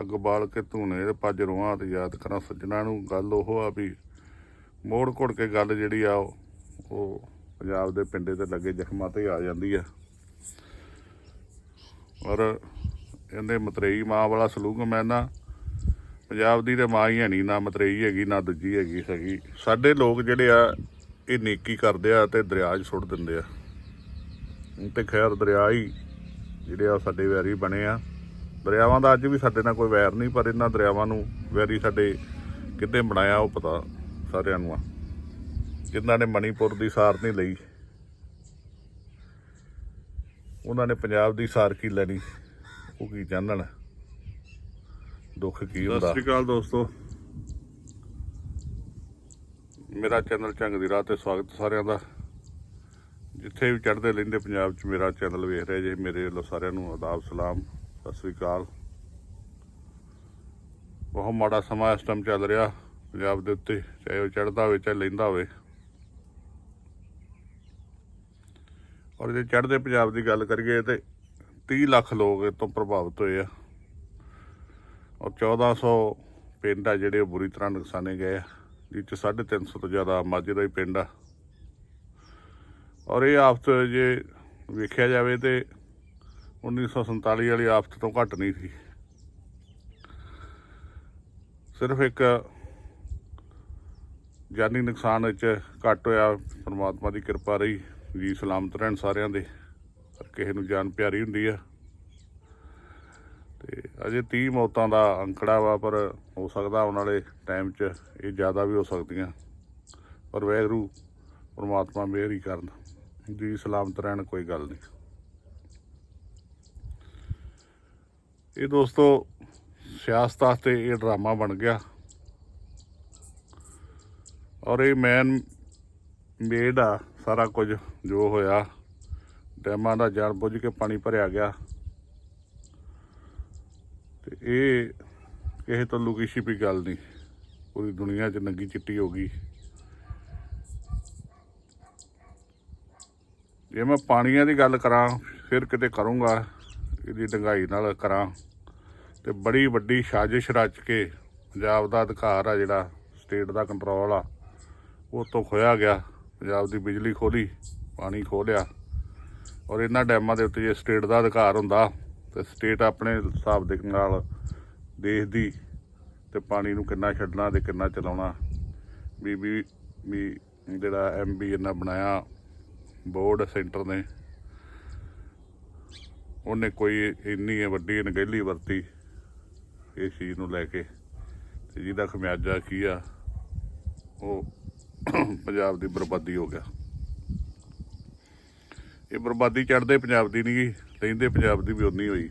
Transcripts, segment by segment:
ਅੱਗ ਬਾਲ ਕੇ ਧੂਣੇ ਤੇ ਪੱਜ ਰੋਆਂ ਤੇ ਯਾਦ ਕਰਾਂ ਸੱਜਣਾ ਨੂੰ। ਗੱਲ ਉਹ ਆ ਵੀ ਮੋੜ ਘੁੜ ਕੇ ਗੱਲ ਜਿਹੜੀ ਆ ਉਹ ਪੰਜਾਬ ਦੇ ਪਿੰਡੇ ਤੇ ਲੱਗੇ ਜ਼ਖਮਾਂ ਤੇ ਆ ਜਾਂਦੀ ਆ। ਔਰ ਇਹਦੇ ਮਤਰੇਈ ਮਾਂ ਵਾਲਾ ਸਲੂਕ ਮੈਂ ਨਾ ਪੰਜਾਬ ਦੀ ਤੇ ਮਾਂ ਹੀ ਹੈ ਨਹੀਂ, ਨਾ ਮਤਰੇਈ ਹੈਗੀ, ਨਾ ਦੂਜੀ ਹੈਗੀ ਹੈਗੀ। ਸਾਡੇ ਲੋਕ ਜਿਹੜੇ ਆ, ਇਹ ਨੇਕੀ ਕਰਦੇ ਆ ਤੇ ਦਰਿਆ 'ਚ ਸੁੱਟ ਦਿੰਦੇ ਆ। ਤੇ ਖੈਰ ਦਰਿਆ ਹੀ ਜਿਹੜੇ ਆ ਸਾਡੇ ਵੈਰੀ ਬਣੇ ਆ। ਦਰਿਆਵਾਂ ਦਾ ਅੱਜ ਵੀ ਸਾਡੇ ਨਾਲ ਕੋਈ ਵੈਰ ਨਹੀਂ ਪਰ ਇਹਨਾਂ ਦਰਿਆਵਾਂ ਨੂੰ ਵੈਰੀ ਸਾਡੇ ਕਿੱਦਾਂ ਬਣਾਇਆ ਉਹ ਪਤਾ ਸਾਰਿਆਂ ਨੂੰ ਆ। ਜਿਨ੍ਹਾਂ ਨੇ ਮਣੀਪੁਰ ਦੀ ਸਾਰ ਨਹੀਂ ਲਈ ਉਹਨਾਂ ਨੇ ਪੰਜਾਬ ਦੀ ਸਾਰ ਕੀ ਲੈਣੀ ਉਹ ਕੀ ਜਾਣਨ? ਦੁੱਖ ਕੀ ਹੁੰਦਾ? ਸਤਿ ਸ਼੍ਰੀ ਅਕਾਲ ਦੋਸਤੋ। ਮੇਰਾ ਚੈਨਲ ਝੰਗ ਦੀ ਰਾਹ ਤੇ ਸਵਾਗਤ ਸਾਰਿਆਂ ਦਾ। ਜਿੱਥੇ ਵੀ ਚੜ੍ਹਦੇ ਲੈਂਦੇ ਪੰਜਾਬ 'ਚ ਮੇਰਾ ਚੈਨਲ ਵੇਖ ਰਹੇ ਜੇ ਮੇਰੇ ਵੱਲੋਂ ਸਾਰਿਆਂ ਨੂੰ ਆਦਾਬ ਸਲਾਮ ਸਤਿ ਸ੍ਰੀ ਅਕਾਲ। ਬਹੁਤ ਮਾੜਾ ਸਮਾਂ ਇਸ ਟਾਈਮ ਚੱਲ ਰਿਹਾ, ਪੰਜਾਬ ਦੇ ਉੱਤੇ, ਚਾਹੇ ਉਹ ਚੜ੍ਹਦਾ ਹੋਵੇ, ਚਾਹੇ ਲੈਂਦਾ ਹੋਵੇ। ਔਰ ਜੇ ਚੜ੍ਹਦੇ ਪੰਜਾਬ ਦੀ ਗੱਲ ਕਰੀਏ ਤੇ 30 ਲੱਖ ਲੋਕ ਇਹ ਤੋਂ ਪ੍ਰਭਾਵਿਤ ਹੋਏ ਆ। ਔਰ 1400 ਪਿੰਡ ਆ ਜਿਹੜੇ ਉਹ ਬੁਰੀ ਤਰ੍ਹਾਂ ਨੁਕਸਾਨੇ ਗਏ ਆ ਜਿਸ ਚ 350 ਤੋਂ ਜ਼ਿਆਦਾ ਮਾਝੇ ਦਾ ਹੀ ਪਿੰਡ ਆ। ਔਰ ਇਹ ਆਫਤ ਜੇ ਵੇਖਿਆ ਜਾਵੇ ਤੇ 1947 ਵਾਲੀ ਆਫਤ ਤੋਂ ਘੱਟ ਨਹੀਂ ਸੀ। ਸਿਰਫ ਇੱਕ ਜਾਨੀ ਨੁਕਸਾਨ ਵਿੱਚ ਘੱਟ ਹੋਇਆ ਪਰਮਾਤਮਾ ਦੀ ਕਿਰਪਾ ਰਹੀ, ਜੀ ਸਲਾਮਤ ਰਹਿਣ ਸਾਰਿਆਂ ਦੇ ਕਿਸੇ ਨੂੰ ਜਾਨ ਪਿਆਰੀ ਹੁੰਦੀ ਆ। ਤੇ ਅਜੇ 30 ਮੌਤਾਂ ਦਾ ਅੰਕੜਾ ਵਾ, ਪਰ ਹੋ ਸਕਦਾ ਆਉਣ ਵਾਲੇ ਟਾਈਮ 'ਚ ਇਹ ਜ਼ਿਆਦਾ ਵੀ ਹੋ ਸਕਦੀਆਂ। ਪਰ ਵੈਗਰੂ ਪਰਮਾਤਮਾ ਮਿਹਰ ਹੀ ਕਰਨ। ਜੀ ਸਲਾਮਤ ਰਹਿਣ ਕੋਈ ਗੱਲ ਨਹੀਂ। ਇਹ ਦੋਸਤੋ, ਸਿਆਸਤ ਵਾਸਤੇ ਇਹ ਡਰਾਮਾ ਬਣ ਗਿਆ। ਔਰ ਇਹ ਮੈਨ ਮੇਡ ਆ, ਸਾਰਾ ਕੁਝ ਜੋ ਹੋਇਆ, ਡੈਮਾਂ ਦਾ ਜਾਣ ਬੁੱਝ ਕੇ ਪਾਣੀ ਭਰਿਆ ਗਿਆ। ਤੇ ਇਹ ਕਿਸੇ ਤੋਂ ਲੁਕੀ ਛਿਪੀ ਗੱਲ ਨਹੀਂ। ਪੂਰੀ ਦੁਨੀਆ 'ਚ ਨੰਗੀ ਚਿੱਟੀ ਹੋ ਗਈ। ਜੇ ਮੈਂ ਪਾਣੀਆਂ ਦੀ ਗੱਲ ਕਰਾਂ, ਫਿਰ ਕਿਤੇ ਕਰੂੰਗਾ, ਇਹਦੀ ਡੰਗਾਈ ਨਾਲ ਕਰਾਂ। ਤੇ ਬੜੀ ਵੱਡੀ ਸਾਜ਼ਿਸ਼ ਰਚ ਕੇ ਪੰਜਾਬ ਦਾ ਅਧਿਕਾਰ ਆ ਜਿਹੜਾ, ਸਟੇਟ ਦਾ ਕੰਟਰੋਲ ਆ, ਉਹ ਤੋਂ ਖੋਇਆ ਗਿਆ। ਪੰਜਾਬ ਦੀ ਬਿਜਲੀ ਖੋਲੀ ਪਾਣੀ ਖੋਲਿਆ ਔਰ ਇਹਨਾਂ ਡੈਮਾਂ ਦੇ ਉੱਤੇ ਜੇ ਸਟੇਟ ਦਾ ਅਧਿਕਾਰ ਹੁੰਦਾ, ਤੇ ਸਟੇਟ ਆਪਣੇ ਹਿਸਾਬ ਦੇ ਨਾਲ ਦੇਸ਼ ਦੀ ਤੇ ਪਾਣੀ ਨੂੰ ਕਿੰਨਾ ਛੱਡਣਾ ਤੇ ਕਿੰਨਾ ਚਲਾਉਣਾ। ਵੀ ਵੀ ਵੀ ਜਿਹੜਾ ਐਮਬੀ ਇਹਨਾਂ ਬਣਾਇਆ, ਬੋਰਡ ਸੈਂਟਰ ਨੇ, ਉਹਨੇ ਕੋਈ ਇੰਨੀ ਵੱਡੀ ਅਣਗਹਿਲੀ ਵਰਤੀ। ਇਸ ਚੀਜ਼ ਨੂੰ ਲੈ ਕੇ। ਤੇ ਜਿਹਦਾ ਖਮਿਆਜਾ ਕੀ ਆ, ਉਹ ਪੰਜਾਬ ਦੀ ਬਰਬਾਦੀ ਹੋ ਗਿਆ। ਇਹ ਬਰਬਾਦੀ ਚੜਦੇ ਪੰਜਾਬ ਦੀ ਨਹੀਂ ਗਈ, ਲੈਂਦੇ ਪੰਜਾਬ ਦੀ ਵੀ ਉਨੀ ਹੋਈ।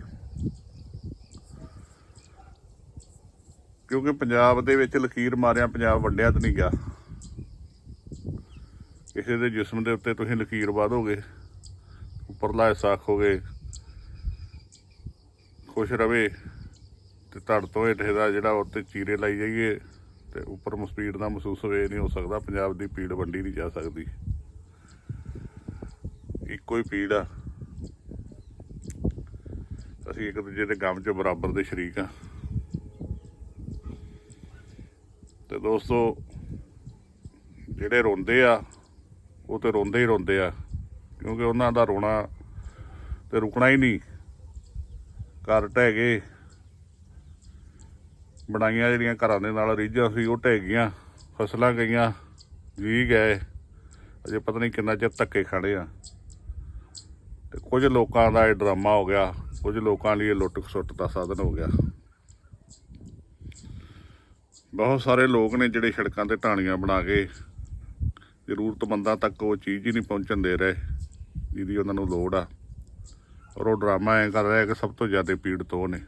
ਕਿਉਂਕਿ ਪੰਜਾਬ ਦੇ ਵਿੱਚ ਲਕੀਰ ਮਾਰਿਆ, ਪੰਜਾਬ ਵੰਡਿਆ ਤਾਂ ਨਹੀਂ ਗਿਆ। ਕਿਸੇ ਦੇ ਜਿਸਮ ਦੇ ਉੱਤੇ ਤੁਸੀਂ ਲਕੀਰ ਬਾਦੋਗੇ ਉੱਪਰਲਾ ਹਿੱਸਾ ਆਖੋਗੇ ਖੁਸ਼ ਰਵੇ ਤੇ ਧੜ ਤੋਂ ਹੇਠ ਦਾ ਜਿਹੜਾ ਉੱਤੇ ਚੀਰੇ ਲਾਈ ਜਾਈਏ ਤੇ ਉੱਪਰ ਮਸਪੀਡ ਦਾ ਮਹਿਸੂਸ ਹੋਵੇ ਨਹੀਂ ਹੋ ਸਕਦਾ, ਪੰਜਾਬ ਦੀ ਪੀੜ ਵੰਡੀ ਨਹੀਂ ਜਾ ਸਕਦੀ। ਇੱਕੋ ਹੀ ਪੀੜ ਆ। ਅਸੀਂ ਇੱਕ ਦੂਜੇ ਦੇ ਗਮ 'ਚ ਬਰਾਬਰ ਦੇ ਸ਼ਰੀਕ ਆ। ਤੇ ਦੋਸਤੋ, ਜਿਹੜੇ ਰੋਂਦੇ ਆ, ਉਹ ਤੇ ਰੋਂਦੇ ਹੀ ਰੋਂਦੇ ਆ, ਕਿਉਂਕਿ ਉਹਨਾਂ ਦਾ ਰੋਣਾ ਤੇ ਰੁਕਣਾ ਹੀ ਨਹੀਂ। ਘਰ ਢਹਿ ਗਏ। ਬਣਾਈਆਂ ਜਿਹੜੀਆਂ ਘਰਾਂ ਦੇ ਨਾਲ ਰੀਝਾਂ ਸੀ, ਉਹ ਢਹਿ ਗਈਆਂ, ਫਸਲਾਂ ਗਈਆਂ ਜੀ ਗਏ। ਅਜੇ ਪਤਾ ਨਹੀਂ ਕਿੰਨਾ ਚਿਰ ਧੱਕੇ ਖਾਣੇ ਆ। ਤੇ ਕੁਝ ਲੋਕਾਂ ਦਾ ਇਹ ਡਰਾਮਾ ਹੋ ਗਿਆ, ਕੁਝ ਲੋਕਾਂ ਲਈ ਇਹ ਲੁੱਟ ਖਸੁੱਟ ਦਾ ਸਾਧਨ ਹੋ ਗਿਆ। ਬਹੁਤ ਸਾਰੇ ਲੋਕ ਨੇ ਜਿਹੜੇ ਸੜਕਾਂ ਤੇ ਢਾਣੀਆਂ ਬਣਾ ਕੇ ਜ਼ਰੂਰਤਮੰਦਾਂ ਤੱਕ ਉਹ ਚੀਜ਼ ਹੀ ਨਹੀਂ ਪਹੁੰਚਣ ਦੇ ਰਹੇ, ਜਿਹਦੀ ਉਹਨਾਂ ਨੂੰ ਲੋੜ ਆ। ਔਰ ਉਹ ਡਰਾਮਾ ਐ ਕਰ ਰਿਹਾ ਕਿ ਸਭ ਤੋਂ ਜ਼ਿਆਦਾ ਪੀੜਤ ਉਹ ਨੇ।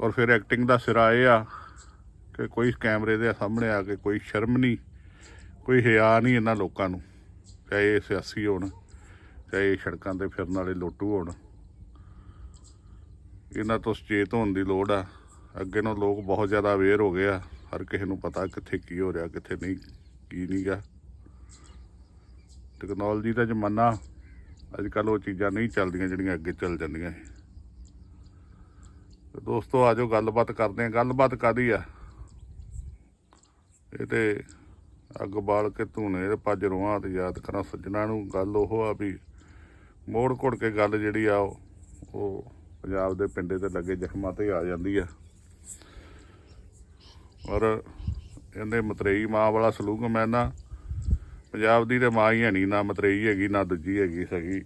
ਔਰ ਫਿਰ ਐਕਟਿੰਗ ਦਾ ਸਿਰਾ ਇਹ ਆ ਕਿ ਕੋਈ ਕੈਮਰੇ ਦੇ ਸਾਹਮਣੇ ਆ ਕੇ ਕੋਈ ਸ਼ਰਮ ਨਹੀਂ, ਕੋਈ ਹਿਆ ਨਹੀਂ ਇਹਨਾਂ ਲੋਕਾਂ ਨੂੰ, ਚਾਹੇ ਇਹ ਸਿਆਸੀ ਹੋਣ, ਚਾਹੇ ਇਹ ਸੜਕਾਂ ਤੇ ਫਿਰਨ ਵਾਲੇ ਲੋਟੂ ਹੋਣ। ਇਹਨਾਂ ਤੋਂ ਸੁਚੇਤ ਹੋਣ ਦੀ ਲੋੜ ਆ। ਅੱਗੇ ਨੂੰ ਲੋਕ ਬਹੁਤ ਜ਼ਿਆਦਾ ਅਵੇਅਰ ਹੋ ਗਏ ਆ, ਹਰ ਕਿਸੇ ਨੂੰ ਪਤਾ ਕਿੱਥੇ ਕੀ ਹੋ ਰਿਹਾ, ਕਿੱਥੇ ਨਹੀਂ, ਕੀ ਨਹੀਂਗਾ ਟੈਕਨੋਲੋਜੀ ਦਾ ਜ਼ਮਾਨਾ ਅੱਜ ਕੱਲ ਉਹ ਚੀਜ਼ਾਂ ਨਹੀਂ ਚੱਲਦੀਆਂ ਜਿਹੜੀਆਂ ਅੱਗੇ ਚੱਲ ਜਾਂਦੀਆਂ ਸੀ। ਤੇ ਦੋਸਤੋ ਆਜੋ ਗੱਲਬਾਤ ਕਰਦੇ ਆਂ ਗੱਲਬਾਤ ਕਾਦੀ ਆ? ਇਹ ਤੇ ਅੱਗ ਬਾਲ ਕੇ ਧੂਨੇ ਤੇ ਪੱਜ ਰੋਆਂ ਤੇ ਯਾਦ ਕਰਾਂ ਸੱਜਣਾ ਨੂੰ। ਗੱਲ ਉਹ ਆ ਵੀ ਮੋੜ ਘੁੜ ਕੇ ਗੱਲ ਜਿਹੜੀ ਆ, ਉਹ ਉਹ ਪੰਜਾਬ ਦੇ ਪਿੰਡੇ ਤੇ ਲੱਗੇ ਜ਼ਖਮਾਂ ਤੇ ਆ ਜਾਂਦੀ ਆ। ਔਰ ਇਹਦੇ ਮਤਰੇਈ ਮਾਂ ਵਾਲਾ ਸਲੂਕ ਮੈਂ ਨਾ ਪੰਜਾਬ ਦੀ ਤੇ ਮਾਂ ਹੀ ਹੈ ਨਹੀਂ, ਨਾ ਮਤਰੇਈ ਹੈਗੀ, ਨਾ ਦੂਜੀ ਹੈਗੀ, ਸਗੀ।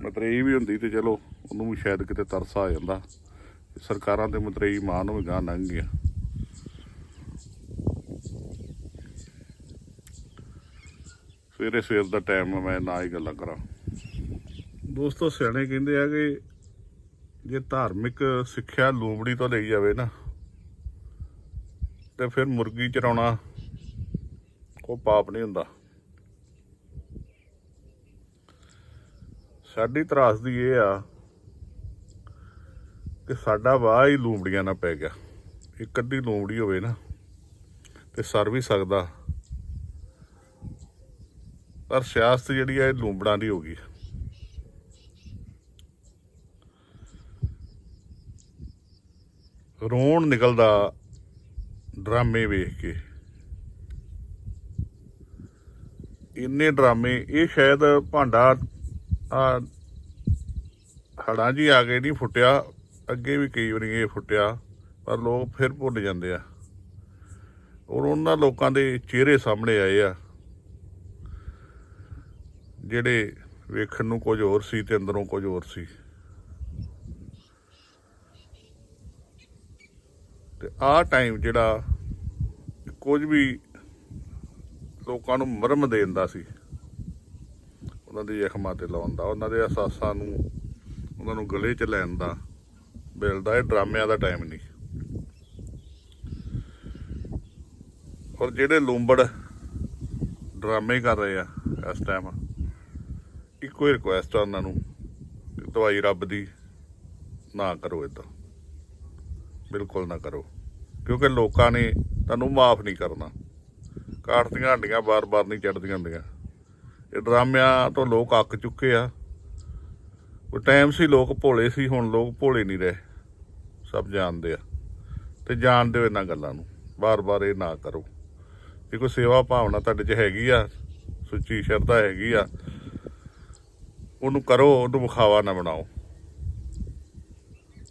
ਮਤਰੇਈ ਵੀ ਹੁੰਦੀ ਤੇ ਚਲੋ। ਉਹਨੂੰ ਵੀ ਸ਼ਾਇਦ ਕਿਤੇ ਤਰਸ ਆ ਜਾਂਦਾ। ਸਰਕਾਰਾਂ ਦੇ ਮਤਰੇਈ ਮਾਂ ਨੂੰ ਵੀ ਗਾਂ ਲੰਘ ਗਿਆ ਸਵੇਰੇ ਸਵੇਰ ਦਾ ਟਾਈਮ ਮੈਂ ਨਾ ਹੀ ਗੱਲਾਂ ਕਰਾਂ। ਦੋਸਤੋ, ਸਿਆਣੇ ਕਹਿੰਦੇ ਆ ਕਿ ਜੇ ਧਾਰਮਿਕ ਸਿੱਖਿਆ ਲੋਬੜੀ ਤੋਂ ਲਈ ਜਾਵੇ ਨਾ, ਤੇ ਫਿਰ ਮੁਰਗੀ ਚਰਾਉਣਾ ਉਹ ਪਾਪ ਨਹੀਂ ਹੁੰਦਾ। ਸਾਡੀ ਤਰਾਸਦੀ ਇਹ ਆ ਕਿ ਸਾਡਾ ਵਾਹ ਹੀ ਲੂੰਬੜੀਆਂ ਨਾਲ ਪੈ ਗਿਆ। ਇੱਕ ਅੱਧੀ ਲੂੰਬੜੀ ਹੋਵੇ ਨਾ, ਤੇ ਸਰ ਵੀ ਸਕਦਾ। ਪਰ ਸਿਆਸਤ ਜਿਹੜੀ ਹੈ ਇਹ ਲੂੰਬੜਾਂ ਦੀ ਹੋ ਗਈ। ਰੋਣ ਨਿਕਲਦਾ ਡਰਾਮੇ ਵੇਖ ਕੇ। ਇੰਨੇ ਡਰਾਮੇ, ਇਹ ਸ਼ਾਇਦ ਭਾਂਡਾ, ਆ, ਹੜਾਂ ਜੀ ਆ ਗਏ ਨਹੀਂ ਫੁੱਟਿਆ। ਅੱਗੇ ਵੀ ਕਈ ਵਾਰੀ ਇਹ ਫੁੱਟਿਆ, ਪਰ ਲੋਕ ਫਿਰ ਭੁੱਲ ਜਾਂਦੇ ਆ। ਔਰ ਉਹਨਾਂ ਲੋਕਾਂ ਦੇ ਚਿਹਰੇ ਸਾਹਮਣੇ ਆਏ ਆ, ਜਿਹੜੇ ਵੇਖਣ ਨੂੰ ਕੁਝ ਹੋਰ ਸੀ ਤੇ ਅੰਦਰੋਂ ਕੁਝ ਹੋਰ ਸੀ। ਤੇ ਆਹ ਟਾਈਮ ਜਿਹੜਾ ਕੁਝ ਵੀ ਲੋਕਾਂ ਨੂੰ ਮਰਮ ਦੇਣ ਦਾ ਸੀ, ਉਹਨਾਂ ਦੇ ਜ਼ਖਮਾਂ ਤੇ ਲਾਉਣ ਦਾ, ਉਹਨਾਂ ਦੇ ਅਹਿਸਾਸਾਂ ਨੂੰ, ਉਹਨਾਂ ਨੂੰ ਗਲੇ 'ਚ ਲੈਣ ਦਾ ਮਿਲਦਾ ਇਹ ਡਰਾਮਿਆਂ ਦਾ ਟਾਈਮ ਨਹੀਂ। ਔਰ ਜਿਹੜੇ ਲੂੰਬੜ ਡਰਾਮੇ ਕਰ ਰਹੇ ਆ ਇਸ ਟਾਈਮ ਇੱਕੋ ਹੀ ਰਿਕੁਐਸਟ ਆ ਉਹਨਾਂ ਨੂੰ ਦਵਾਈ ਰੱਬ ਦੀ ਨਾ ਕਰੋ ਇਦਾਂ ਬਿਲਕੁਲ ਨਾ ਕਰੋ। ਕਿਉਂਕਿ ਲੋਕਾਂ ਨੇ ਤੁਹਾਨੂੰ ਮਾਫ ਨਹੀਂ ਕਰਨਾ। ਕਾਠ ਦੀਆਂ ਹੱਡੀਆਂ ਬਾਰ-ਬਾਰ ਨਹੀਂ ਚੜਦੀਆਂ ਹੁੰਦੀਆਂ। ਇਹ ਡਰਾਮਿਆਂ ਤੋਂ ਲੋਕ ਅੱਕ ਚੁੱਕੇ ਆ। ਉਹ ਟਾਈਮ ਸੀ ਲੋਕ ਭੋਲੇ ਸੀ, ਹੁਣ ਲੋਕ ਭੋਲੇ ਨਹੀਂ ਰਹੇ। ਸਭ ਜਾਣਦੇ ਆ। ਤੇ ਜਾਣਦੇ ਹੋ ਇਹਨਾਂ ਗੱਲਾਂ ਨੂੰ। ਬਾਰ-ਬਾਰ ਇਹ ਨਾ ਕਰੋ। ਜੇ ਕੋਈ ਸੇਵਾ ਭਾਵਨਾ ਤੁਹਾਡੇ 'ਚ ਹੈਗੀ ਆ, ਸੁੱਚੀ, ਸ਼ਰਧਾ ਹੈਗੀ ਆ। ਉਹਨੂੰ ਕਰੋ, ਉਹਨੂੰ ਵਿਖਾਵਾ ਨਾ ਬਣਾਓ।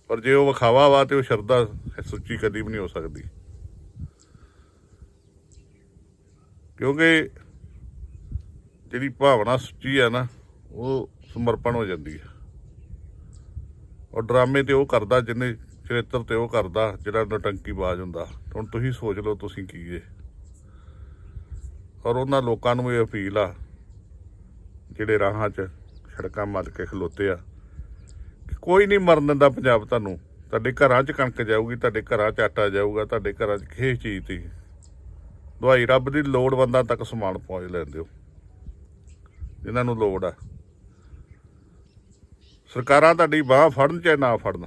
ਪਰ ਜੇ ਉਹ ਵਿਖਾਵਾ ਵਾ ਤੇ ਉਹ ਸ਼ਰਧਾ ਸੁੱਚੀ ਕਦੀ ਵੀ ਨਹੀਂ ਹੋ ਸਕਦੀ। ਕਿਉਂਕਿ ਜਿਹੜੀ ਭਾਵਨਾ ਸੁੱਚੀ ਆ ਨਾ, ਉਹ ਸਮਰਪਣ ਹੋ ਜਾਂਦੀ ਹੈ ਔਰ ਡਰਾਮੇ ਤੇ ਉਹ ਕਰਦਾ ਜਿਹਨੇ ਚਰਿੱਤਰ ਤੇ ਉਹ ਕਰਦਾ ਜਿਹੜਾ ਨਟੰਕੀ ਬਾਜ਼ ਹੁੰਦਾ। ਹੁਣ ਤੁਸੀਂ ਸੋਚ ਲਓ ਤੁਸੀਂ ਕੀ ਜੇ ਔਰ ਉਹਨਾਂ ਲੋਕਾਂ ਨੂੰ ਇਹ ਅਪੀਲ ਆ, ਜਿਹੜੇ ਰਾਹਾਂ 'ਚ ਸੜਕਾਂ ਮੱਲ ਕੇ ਖਲੋਤੇ ਆ, ਕਿ ਕੋਈ ਨਹੀਂ ਮਰਨ ਦਿੰਦਾ ਪੰਜਾਬ ਤੁਹਾਨੂੰ। ਤੁਹਾਡੇ ਘਰਾਂ 'ਚ ਕਣਕ ਜਾਊਗੀ, ਤੁਹਾਡੇ ਘਰਾਂ 'ਚ ਆਟਾ ਜਾਊਗਾ, ਤੁਹਾਡੇ ਘਰਾਂ 'ਚ ਕਿਸੇ ਚੀਜ਼ ਦੀ। ਦਵਾਈ ਰੱਬ ਦੀ ਲੋੜਵੰਦਾਂ ਤੱਕ ਸਮਾਨ ਪਹੁੰਚ ਲੈਂਦੇ ਹੋ। ਜਿਨ੍ਹਾਂ ਨੂੰ ਲੋੜ ਆ। ਸਰਕਾਰਾਂ ਤੁਹਾਡੀ ਬਾਹ ਫੜਨ ਚਾਹੇ ਨਾ ਫੜਨ।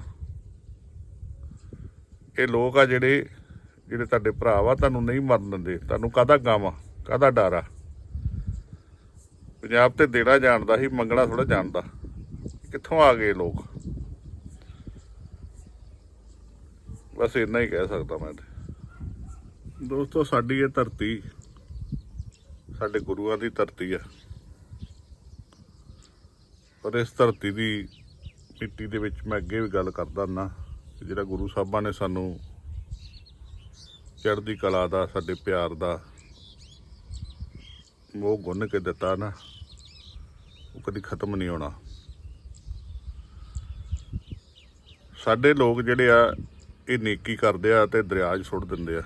ਇਹ ਲੋਕ ਆ ਜਿਹੜੇ ਜਿਹੜੇ ਤੁਹਾਡੇ ਭਰਾ ਵਾ, ਤੁਹਾਨੂੰ ਨਹੀਂ ਮਰਨ ਦਿੰਦੇ। ਤੁਹਾਨੂੰ ਕਾਹਦਾ ਗਮ ਆ? ਕਾਹਦਾ ਡਰ ਆ? ਪੰਜਾਬ ਤੇ ਦੇਣਾ ਜਾਣਦਾ ਸੀ, ਮੰਗਣਾ ਥੋੜਾ ਜਾਣਦਾ ਕਿੱਥੋਂ ਆ ਗਏ ਲੋਕ? ਬਸ ਇੰਨਾ ਹੀ ਕਹਿ ਸਕਦਾ ਮੈਂ ਤੇ। ਦੋਸਤੋ, ਸਾਡੀ ਇਹ ਧਰਤੀ, ਸਾਡੇ ਗੁਰੂਆਂ ਦੀ ਧਰਤੀ ਆ। ਪਰ ਇਸ ਧਰਤੀ ਦੀ ਮਿੱਟੀ ਦੇ ਵਿੱਚ ਮੈਂ ਅੱਗੇ ਵੀ ਗੱਲ ਕਰਦਾ ਨਾ। ਜਿਹੜਾ ਗੁਰੂ ਸਾਹਿਬਾਂ ਨੇ ਸਾਨੂੰ ਚੜ੍ਹਦੀ ਕਲਾ ਦਾ, ਸਾਡੇ ਪਿਆਰ ਦਾ ਉਹ ਗੁੰਨ ਕੇ ਦਿੱਤਾ ਨਾ, ਉਹ ਕਦੀ ਖਤਮ ਨਹੀਂ ਹੋਣਾ। ਸਾਡੇ ਲੋਕ ਜਿਹੜੇ ਆ, ਇਹ ਨੇਕੀ ਕਰਦੇ ਆ ਤੇ ਦਰਿਆ 'ਚ ਸੁੱਟ ਦਿੰਦੇ ਆ।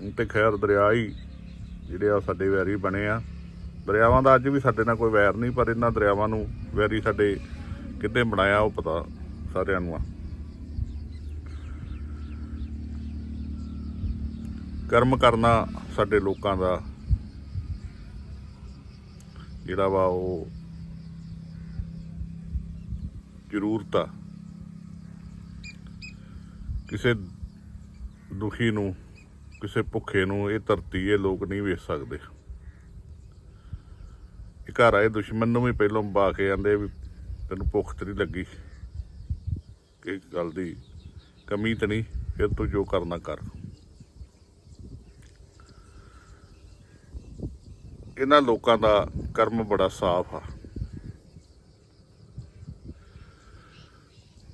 ਹੁਣ ਤੇ ਖੈਰ ਦਰਿਆ ਹੀ ਜਿਹੜੇ ਆ ਸਾਡੇ ਵੈਰੀ ਬਣੇ ਆ। ਦਰਿਆਵਾਂ ਦਾ ਅੱਜ ਵੀ ਸਾਡੇ ਨਾਲ ਕੋਈ ਵੈਰ ਨਹੀਂ, ਪਰ ਇਹਨਾਂ ਦਰਿਆਵਾਂ ਨੂੰ ਵੈਰੀ ਸਾਡੇ ਕਿੱਦਾਂ ਬਣਾਇਆ ਉਹ ਪਤਾ ਸਾਰਿਆਂ ਨੂੰ ਆ। ਕਰਮ ਕਰਨਾ ਸਾਡੇ ਲੋਕਾਂ ਦਾ ਜਿਹੜਾ ਵਾ ਉਹ ਜ਼ਰੂਰਤ ਆ। ਕਿਸੇ ਦੁਖੀ ਨੂੰ, ਕਿਸੇ ਭੁੱਖੇ ਨੂੰ ਇਹ ਧਰਤੀ, ਇਹ ਲੋਕ ਨਹੀਂ ਵੇਚ ਸਕਦੇ। ਇਹ ਘਰ ਆਏ ਦੁਸ਼ਮਣ ਨੂੰ ਵੀ ਪਹਿਲੋਂ ਬਾ ਕੇ ਜਾਂਦੇ ਵੀ ਤੈਨੂੰ ਭੁੱਖ ਤੇ ਨਹੀਂ ਲੱਗੀ। ਕਿ ਗੱਲ ਦੀ ਕਮੀ ਤਾਂ ਨਹੀਂ, ਫਿਰ ਤੂੰ ਜੋ ਕਰਨਾ ਕਰ। ਇਹਨਾਂ ਲੋਕਾਂ ਦਾ ਕਰਮ ਬੜਾ ਸਾਫ਼ ਆ।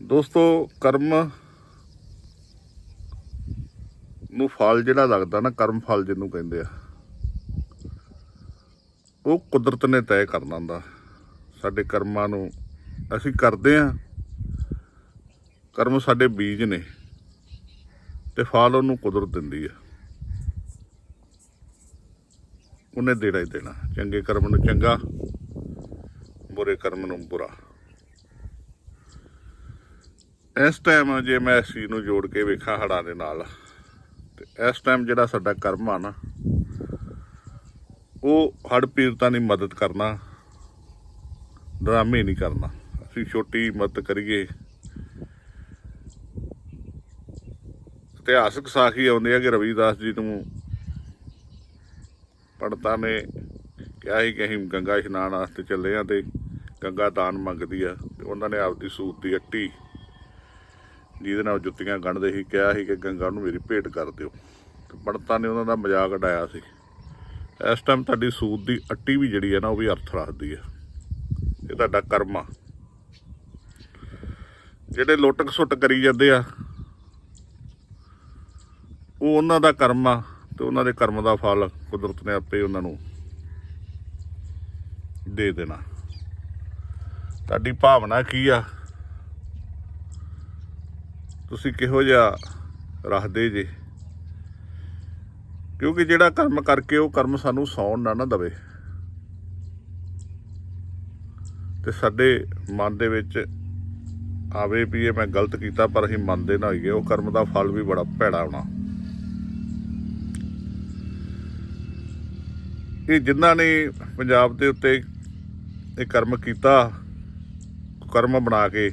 ਦੋਸਤੋ, ਕਰਮ ਨੂੰ ਫਲ ਜਿਹੜਾ ਲੱਗਦਾ ਨਾ, ਕਰਮ ਫਲ ਜਿਹਨੂੰ ਕਹਿੰਦੇ ਆ, ਉਹ ਕੁਦਰਤ ਨੇ ਤੈਅ ਕਰਨਾ ਹੁੰਦਾ ਸਾਡੇ ਕਰਮਾਂ ਨੂੰ ਅਸੀਂ ਕਰਦੇ ਆ ਕਰਮ ਸਾਡੇ ਬੀਜ ਨੇ ਤੇ ਫਲ ਉਹਨੂੰ ਕੁਦਰਤ ਦਿੰਦੀ ਆ। ਉਹਨੇ ਦੇਣਾ ਹੀ ਦੇਣਾ। ਚੰਗੇ ਕਰਮ ਨੂੰ ਚੰਗਾ, ਬੁਰੇ ਕਰਮ ਨੂੰ ਬੁਰਾ। ਇਸ ਟਾਈਮ ਜੇ ਮੈਂ ਇਸ ਚੀਜ਼ ਨੂੰ ਜੋੜ ਕੇ ਵੇਖਾਂ ਹੜਾਂ ਦੇ ਨਾਲ, ਤੇ ਇਸ ਟਾਈਮ ਜਿਹੜਾ ਸਾਡਾ ਕਰਮ ਆ ਨਾ, ਉਹ ਹੜ ਪੀੜਤਾਂ ਦੀ ਮਦਦ ਕਰਨਾ, ਡਰਾਮੇ ਨਹੀਂ ਕਰਨਾ। ਅਸੀਂ ਛੋਟੀ ਮਦਦ ਕਰੀਏ। ਇਤਿਹਾਸਕ ਸਾਖੀ ਆਉਂਦੇ ਆ ਕਿ ਰਵੀਦਾਸ ਜੀ ਨੂੰ ਪੰਡਤਾਂ ਨੇ। ਕਿਹਾ ਸੀ ਕਿ ਅਸੀਂ ਗੰਗਾ ਇਸ਼ਨਾਨ ਵਾਸਤੇ ਚੱਲੇ ਆ ਤੇ ਗੰਗਾ ਦਾਨ ਮੰਗਦੀ ਆ ਤੇ ਉਹਨਾਂ ਨੇ ਆਪਦੀ ਸੂਤ ਦੀ ਅੱਟੀ ਜਿਹਦੇ ਨਾਲ ਜੁੱਤੀਆਂ ਗੰਢਦੇ ਸੀ। ਕਿਹਾ ਸੀ ਕਿ ਗੰਗਾ ਨੂੰ ਮੇਰੀ ਭੇਟ ਕਰ ਦਿਓ। ਤੇ ਪੰਡਤਾਂ ਨੇ ਉਹਨਾਂ ਦਾ ਮਜ਼ਾਕ ਉਡਾਇਆ ਸੀ। ਇਸ ਟਾਈਮ ਤੁਹਾਡੀ ਸੂਤ ਦੀ ਅੱਟੀ ਵੀ ਜਿਹੜੀ ਹੈ ਨਾ, ਉਹ ਵੀ ਅਰਥ ਰੱਖਦੀ ਹੈ ਇਹ ਤੁਹਾਡਾ ਕਰਮ ਆ। ਜਿਹੜੇ ਲੁੱਟ ਸੁੱਟ ਕਰੀ ਜਾਂਦੇ ਆ, ਉਹ ਉਹਨਾਂ ਦਾ ਕਰਮ ਆ। ਤੇ ਉਹਨਾਂ ਦੇ ਕਰਮ ਦਾ ਫਲ ਕੁਦਰਤ ਨੇ ਆਪੇ ਉਹਨਾਂ ਨੂੰ ਦੇ ਦੇਣਾ। ਤੁਹਾਡੀ ਭਾਵਨਾ ਕੀ ਆ? ਤੁਸੀਂ ਕਿਹੋ ਜਿਹਾ ਰੱਖਦੇ ਜੇ? ਕਿਉਂਕਿ ਜਿਹੜਾ ਕਰਮ ਕਰਕੇ ਉਹ ਕਰਮ ਸਾਨੂੰ ਸੌਣ ਨਾ ਨਾ ਦਵੇ। ਤੇ ਸਾਡੇ ਮਨ ਦੇ ਵਿੱਚ ਆਵੇ ਵੀ ਇਹ ਮੈਂ ਗਲਤ ਕੀਤਾ, ਪਰ ਅਸੀਂ ਮੰਨਦੇ ਨਾ ਹੋਈਏ, ਉਹ ਕਰਮ ਦਾ ਫਲ ਵੀ ਬੜਾ ਭੈੜਾ ਹੋਣਾ। ਇਹ ਜਿਨ੍ਹਾਂ ਨੇ ਪੰਜਾਬ ਦੇ ਉੱਤੇ ਇਹ ਕਰਮ ਕੀਤਾ, ਕਰਮ ਬਣਾ ਕੇ,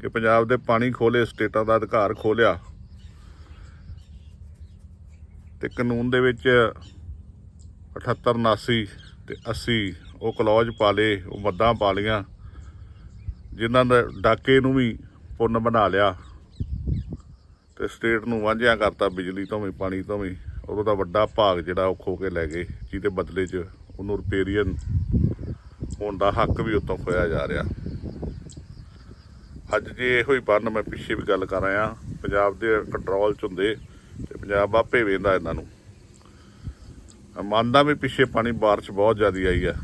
ਕਿ ਪੰਜਾਬ ਦੇ ਪਾਣੀ ਖੋਲੇ ਸਟੇਟਾਂ ਦਾ ਅਧਿਕਾਰ ਖੋਲਿਆ ਤੇ ਕਾਨੂੰਨ ਦੇ ਵਿੱਚ 78 79 ਤੇ 80 ਉਹ ਕਲੌਜ ਪਾ ਲਏ, ਉਹ ਮੱਦਾਂ ਪਾ ਲੀਆਂ ਜਿਨ੍ਹਾਂ ਦਾ ਡਾਕੇ ਨੂੰ ਵੀ ਪੁੰਨ ਬਣਾ ਲਿਆ, ਤੇ ਸਟੇਟ ਨੂੰ ਵਾਂਝਿਆ ਕਰਤਾ, ਬਿਜਲੀ ਤੋਂ ਵੀ, ਪਾਣੀ ਤੋਂ ਵੀ। ਉਦੋਂ ਦਾ ਵੱਡਾ ਭਾਗ ਜਿਹੜਾ ਉਹ ਖੋ ਕੇ ਲੈ ਗਏ, ਜਿਹਦੇ ਬਦਲੇ 'ਚ ਉਹਨੂੰ ਰਿਪੇਰੀਅਨ ਹੋਣ ਦਾ ਹੱਕ ਵੀ ਉਤੋਂ ਖੋਇਆ ਜਾ ਰਿਹਾ। ਅੱਜ ਜੇ ਇਹੋ ਹੀ ਬੰਨ ਮੈਂ ਪਿੱਛੇ ਵੀ ਗੱਲ ਕਰ ਰਿਹਾ ਪੰਜਾਬ ਦੇ ਕੰਟਰੋਲ 'ਚ ਹੁੰਦੇ ਤੇ ਪੰਜਾਬ ਆਪੇ ਵੇਂਦਾ ਇਹਨਾਂ ਨੂੰ। ਮੰਨਦਾ ਵੀ ਪਿੱਛੇ ਪਾਣੀ ਬਾਰਿਸ਼ ਬਹੁਤ ਜ਼ਿਆਦਾ ਆਈ ਆ,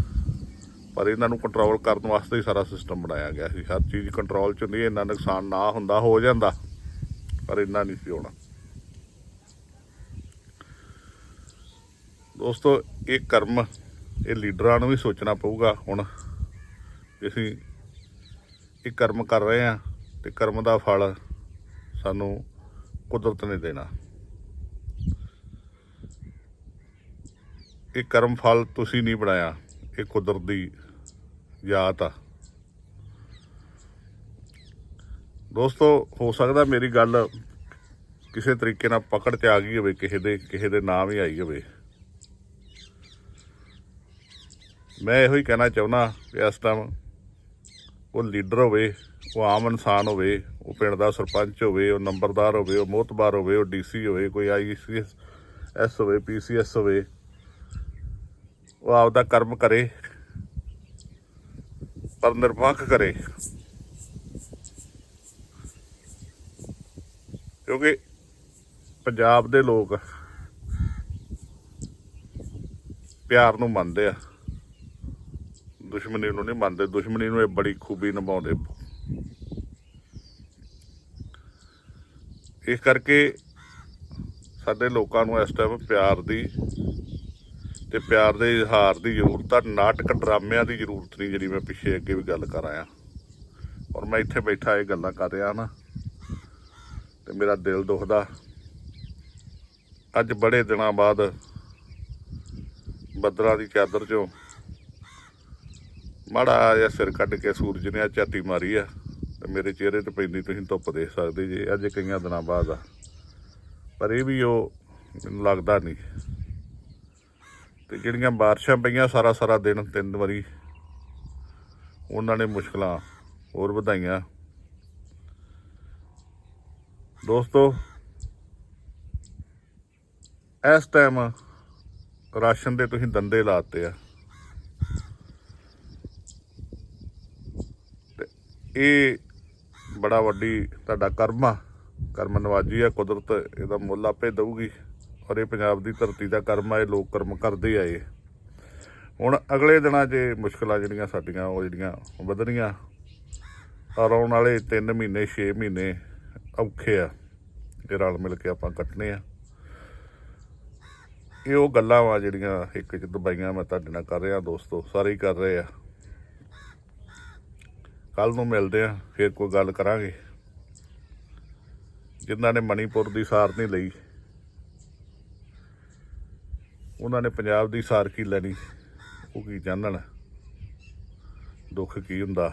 ਪਰ ਇਹਨਾਂ ਨੂੰ ਕੰਟਰੋਲ ਕਰਨ ਵਾਸਤੇ ਹੀ ਸਾਰਾ ਸਿਸਟਮ ਬਣਾਇਆ ਗਿਆ ਸੀ। ਹਰ ਚੀਜ਼ ਕੰਟਰੋਲ 'ਚ ਹੁੰਦੀ ਇੰਨਾ ਨੁਕਸਾਨ ਨਾ ਹੁੰਦਾ, ਹੋ ਜਾਂਦਾ, ਪਰ ਇੰਨਾ ਨਹੀਂ ਸੀ ਹੋਣਾ। ਦੋਸਤੋ, ਇਹ ਕਰਮ, ਇਹ ਲੀਡਰਾਂ ਨੂੰ ਵੀ ਸੋਚਣਾ ਪਊਗਾ ਹੁਣ। ਅਸੀਂ ਇਹ ਕਰਮ ਕਰ ਰਹੇ ਆ ਤੇ ਕਰਮ ਦਾ ਫਲ ਸਾਨੂੰ ਕੁਦਰਤ ਨੇ ਦੇਣਾ। ਇਹ ਕਰਮ ਫਲ ਤੁਸੀਂ ਨਹੀਂ ਬਣਾਇਆ, ਇਹ ਕੁਦਰਤ ਦੀ ਜਾਤ ਆ। ਦੋਸਤੋ, ਹੋ ਸਕਦਾ ਮੇਰੀ ਗੱਲ ਕਿਸੇ ਤਰੀਕੇ ਨਾਲ ਪਕੜ ਤੇ ਆ ਗਈ ਹੋਵੇ, ਕਿਸੇ ਦੇ ਕਿਸੇ ਦੇ ਨਾਮ ਹੀ ਆਈ ਹੋਵੇ। ਮੈਂ ਇਹੋ ਹੀ ਕਹਿਣਾ ਚਾਹੁੰਦਾ ਕਿ ਇਸ ਟਾਈਮ ਉਹ ਲੀਡਰ ਹੋਵੇ, ਉਹ ਆਮ ਇਨਸਾਨ ਹੋਵੇ, ਉਹ ਪਿੰਡ ਦਾ ਸਰਪੰਚ ਹੋਵੇ, ਉਹ ਨੰਬਰਦਾਰ ਹੋਵੇ, ਉਹ ਮੋਹਤਬਾਰ ਹੋਵੇ, ਉਹ ਡੀਸੀ ਹੋਵੇ, ਕੋਈ ਆਈਸੀਐਸ ਐਸ ਹੋਵੇ ਪੀਸੀਐਸ ਹੋਵੇ, ਉਹ ਆਪਦਾ ਕਰਮ ਕਰੇ, ਪਰ ਨਿਰਪੱਖ ਕਰੇ। ਕਿਉਂਕਿ ਪੰਜਾਬ ਦੇ ਲੋਕ ਪਿਆਰ ਨੂੰ ਮੰਨਦੇ ਆ। ਦੁਸ਼ਮਣੀ ਨੂੰ ਨਹੀਂ ਮੰਨਦੇ, ਦੁਸ਼ਮਣੀ ਨੂੰ ਇਹ ਬੜੀ ਖੂਬੀ ਨਿਭਾਉਂਦੇ। ਇਸ ਕਰਕੇ ਸਾਡੇ ਲੋਕਾਂ ਨੂੰ ਇਸ ਟਾਈਮ ਪਿਆਰ ਦੀ ਤੇ ਪਿਆਰ ਦੇ ਇਜ਼ਹਾਰ ਦੀ ਜ਼ਰੂਰਤ ਆ, ਨਾਟਕ ਡਰਾਮਿਆਂ ਦੀ ਜ਼ਰੂਰਤ ਨਹੀਂ, ਜਿਹੜੀ ਮੈਂ ਪਿੱਛੇ ਅੱਗੇ ਵੀ ਗੱਲ ਕਰ ਆਇਆ। ਔਰ ਮੈਂ ਇੱਥੇ ਬੈਠਾ ਇਹ ਗੱਲਾਂ ਕਰ ਰਿਹਾ ਨਾ, ਤੇ ਮੇਰਾ ਦਿਲ ਦੁਖਦਾ। ਅੱਜ ਬੜੇ ਦਿਨਾਂ ਬਾਅਦ ਬੱਦਲਾਂ ਦੀ ਚਾਦਰ ਚੋਂ ਮਾੜਾ ਜਿਹਾ ਸਿਰ ਕੱਢ ਕੇ ਸੂਰਜ ਨੇ ਆ ਝਾਤੀ ਮਾਰੀ ਆ, ਤੇ ਮੇਰੇ ਚਿਹਰੇ ਤੇ ਪੈਂਦੀ ਤੁਸੀਂ ਧੁੱਪ ਦੇਖ ਸਕਦੇ ਜੇ, ਅੱਜ ਕਈਆਂ ਦਿਨਾਂ ਬਾਅਦ ਆ। ਪਰ ਇਹ ਵੀ ਉਹ ਮੈਨੂੰ ਲੱਗਦਾ ਨਹੀਂ। ਤੇ ਜਿਹੜੀਆਂ ਬਾਰਿਸ਼ਾਂ ਪਈਆਂ ਸਾਰਾ ਸਾਰਾ ਦਿਨ, ਤਿੰਨ ਵਾਰੀ, ਉਹਨਾਂ ਨੇ ਮੁਸ਼ਕਲਾਂ ਹੋਰ ਵਧਾਈਆਂ। ਦੋਸਤੋ, ਇਸ ਟਾਈਮ ਰਾਸ਼ਨ ਦੇ ਤੁਸੀਂ ਦੰਦੇ ਲਾਤੇ ਆ ਤੇ ਇਹ ਬੜਾ ਵੱਡੀ ਤੁਹਾਡਾ ਕਰਮ ਆ। ਕਰਮ ਨਵਾਜੀ ਆ, ਕੁਦਰਤ ਇਹਦਾ ਮੁੱਲ ਆਪੇ ਦਊਗੀ। ਔਰ ਇਹ ਪੰਜਾਬ ਦੀ ਧਰਤੀ ਦਾ ਕਰਮ ਆ, ਇਹ ਲੋਕ ਕਰਮ ਕਰਦੇ ਆਏ ਹੁਣ ਅਗਲੇ ਦਿਨਾਂ 'ਚ ਇਹ ਮੁਸ਼ਕਲਾਂ ਜਿਹੜੀਆਂ ਸਾਡੀਆਂ, ਉਹ ਜਿਹੜੀਆਂ ਵਧਣੀਆਂ, ਔਰ ਆਉਣ ਵਾਲੇ 3 ਮਹੀਨੇ 6 ਮਹੀਨੇ ਔਖੇ ਆ। ਇਹ ਰਲ ਮਿਲ ਕੇ ਆਪਾਂ ਕੱਟਨੇ ਆ। ਇਹ ਉਹ ਗੱਲਾਂ ਵਾ ਜਿਹੜੀਆਂ ਇੱਕ ਚ ਦਬਾਈਆਂ ਮੈਂ ਤੁਹਾਡੇ ਨਾਲ ਕਰ ਰਿਹਾ, ਦੋਸਤੋ, ਸਾਰੇ ਹੀ ਕਰ ਰਹੇ ਆ। ਕੱਲ ਨੂੰ ਮਿਲਦੇ ਆ ਫਿਰ ਕੋਈ ਗੱਲ ਕਰਾਂਗੇ। ਜਿਨ੍ਹਾਂ ਨੇ ਮਣੀਪੁਰ ਦੀ ਸਾਰ ਨਹੀਂ ਲਈ, ਉਹਨਾਂ ਨੇ ਪੰਜਾਬ ਦੀ ਸਾਰ ਕੀ ਲੈਣੀ, ਉਹ ਕੀ ਜਾਣਨ, ਦੁੱਖ ਕੀ ਹੁੰਦਾ।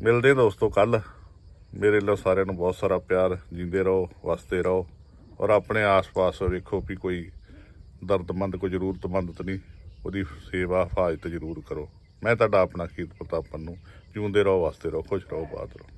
ਮਿਲਦੇ ਦੋਸਤੋ ਕੱਲ ਮੇਰੇ ਲਈ ਸਾਰਿਆਂ ਨੂੰ ਬਹੁਤ ਸਾਰਾ ਪਿਆਰ ਜਿੰਦੇ ਰਹੋ, ਵਸਦੇ ਰਹੋ, ਔਰ ਆਪਣੇ ਆਸ-ਪਾਸ ਵੇਖੋ ਵੀ ਕੋਈ ਦਰਦਮੰਦ, ਕੋਈ ਜ਼ਰੂਰਤਮੰਦ ਤਾਂ ਨਹੀਂ। ਉਹਦੀ ਸੇਵਾ, ਹਿਫਾਜ਼ਤ ਜ਼ਰੂਰ ਕਰੋ। ਮੈਂ ਤੁਹਾਡਾ ਆਪਣਾ ਕੀਰਤ ਪ੍ਰਤਾਪ ਪੰਨੂ ਜਿਉਂਦੇ ਰਹੋ, ਵਾਸਤੇ ਰਹੋ, ਖੁਸ਼ ਰਹੋ ਬਾਤ ਰਹੋ।